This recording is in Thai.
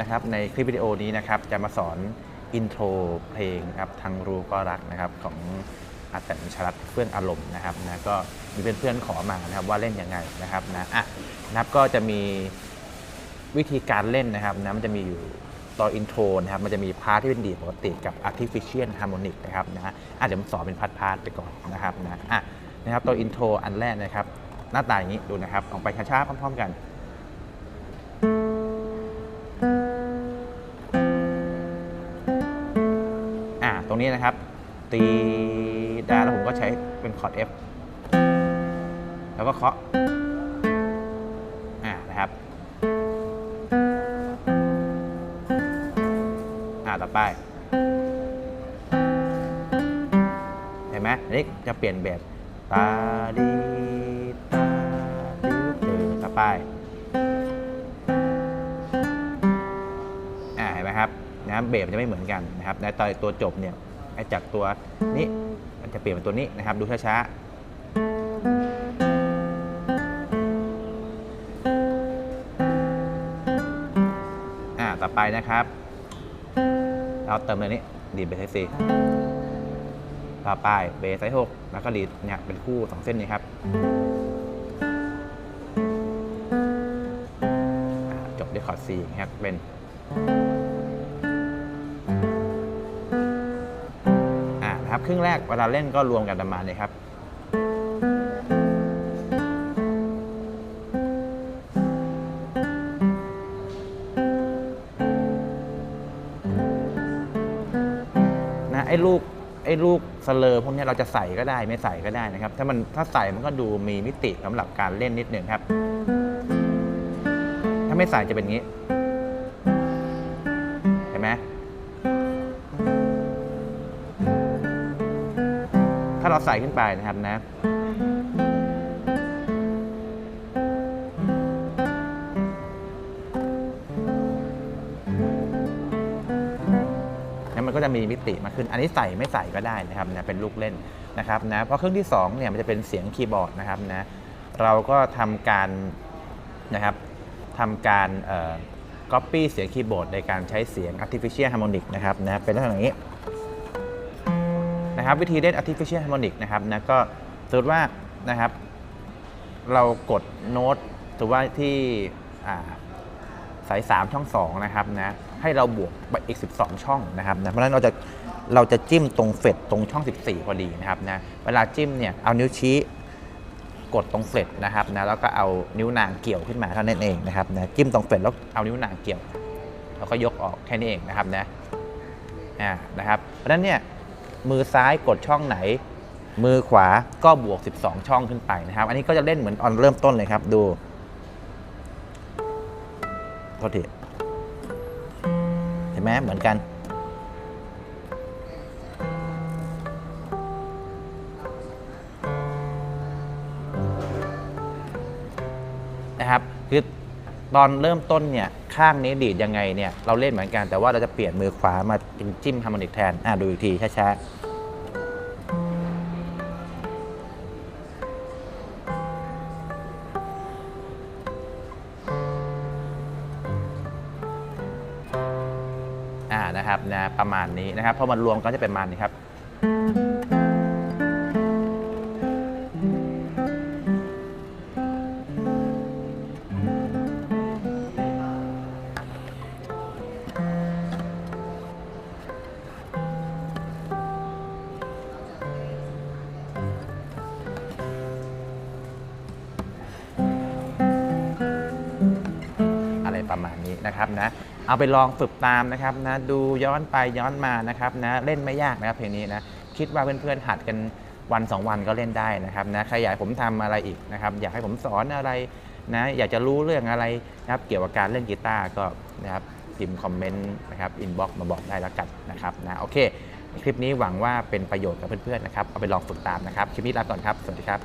นะครับในคลิปวิดีโอนี้นะครับจะมาสอนอินโทรเพลงครับทางรูก็รักนะครับของอาแตนชลัดเฟื่องอารมณ์นะครับนะก็มีเพื่อนๆขอมานะครับว่าเล่นยังไงนะครับนะอะนะครับก็จะมีวิธีการเล่นนะครับนะมันจะมีอยู่ตอนอินโทรนะครับมันจะมีพาร์ทที่เป็นดีปกติกับ artificial harmonic นะครับนะอาจจะผมสอนเป็นพาร์ทๆไปก่อนนะครับนะอะนะครับตัวอินโทรอันแรกนะครับ หน้าตาอย่างนี้ดูนะครับออกไปช้าๆพร้อมๆกัน นี้นะครับ ตีดาแล้วผมก็ใช้เป็นคอร์ด F แล้วก็เคาะอ่านะครับอ่าต่อไปเห็นไหมอันนี้จะเปลี่ยนแบบตาดีตาดีเออต่อไปอ่าเห็นไหมครับนะเบสจะไม่เหมือนกันนะครับในตอนตัวจบเนี่ย ไอ้จากตัวนี้มันจะเปลี่ยนเป็นตัวนี้นะครับ ดูช้าๆอ่าต่อไปนะครับ เราเติมเลยนี้ดีดเบสไซส์สี่ต่อไปเบสไซส์หกแล้วก็ดีดเนี่ยเป็นคู่สองเส้นนี้ครับจบด้วยคอร์ด C นะครับเป็น ครึ่งแรกเวลาเล่นก็รวมกันประมาณนี้ครับนะไอ้ลูกไอ้ลูกสเลอร์พวกนี้เราจะใส่ก็ได้ไม่ใส่ก็ได้นะครับ ถ้ามันถ้าใส่มันก็ดูมีมิติสำหรับการเล่นนิดหนึ่งครับ ถ้าไม่ใส่จะเป็นงี้ เห็นไหม เราใส่ขึ้นไปนะครับนะมันก็จะมีมิติมากขึ้น อันนี้ใส่ไม่ใส่ก็ได้นะครับนะเป็นลูกเล่นนะครับนะเพราะเครื่องที่2เนี่ยมันจะเป็นเสียงคีย์บอร์ดนะครับนะเราก็ทำการนะครับทำการเอ่อ copy เสียงคีย์บอร์ดในการใช้เสียง artificial harmonic นะครับนะเป็นลักษณะอย่างนี้ นะครับวิธีเล่น artificial harmonic นะครับนะก็สมมติว่านะครับ เรากดโน้ตสมมติว่าที่สาย 3 ช่อง 2 นะครับนะให้เราบวกไปอีก 12 ช่องนะครับนะเพราะฉะนั้นเราจะเราจะจิ้มตรงเฟดตรงช่อง 14 พอดีนะครับนะเวลาจิ้มเนี่ยเอานิ้วชี้กดตรงเฟดนะครับนะแล้วก็เอานิ้วนางเกี่ยวขึ้นมาเท่านั้นเองนะครับนะจิ้มตรงเฟดแล้วเอานิ้วนางเกี่ยว แล้วก็ยกออกแค่นี้เองนะครับนะอ่านะครับเพราะฉะนั้นเนี่ย มือซ้ายกดช่องไหน มือขวาก็บวก 12 ช่องขึ้นไปนะครับ อันนี้ก็จะเล่นเหมือนตอนเริ่มต้นเลยครับดูโทษทีเห็นไหมเหมือนกัน นะครับคือ ตอนเริ่มต้นเนี่ยข้างนี้ดีดยังไงเนี่ยเราเล่นเหมือนกันแต่ว่าเราจะเปลี่ยนมือขวามาเป็นจิ้มฮาร์โมนิกแทนอะดูอีกทีช้าๆอ่านะครับนะประมาณนี้นะครับพอมันรวมก็จะเป็นมาณนี้ครับ ประมาณนี้นะครับนะเอาไปลองฝึกตามนะครับนะดูย้อนไปย้อนมานะครับนะเล่นไม่ยากนะครับเพลงนี้นะคิดว่าเพื่อนๆหัดกันวัน 2 วันก็เล่นได้นะครับนะใครอยากผมทำอะไรอีกนะครับอยากให้ผมสอนอะไรนะอยากจะรู้เรื่องอะไรนะครับเกี่ยวกับการเล่นกีตาร์ก็นะครับพิมพ์คอมเมนต์นะครับอินบ็อกซ์มาบอกได้แล้วกันนะครับนะโอเค คลิปนี้หวังว่าเป็นประโยชน์กับเพื่อนๆนะครับเอาไปลองฝึกตามนะครับคลิปนี้ลาก่อนครับ สวัสดีครับ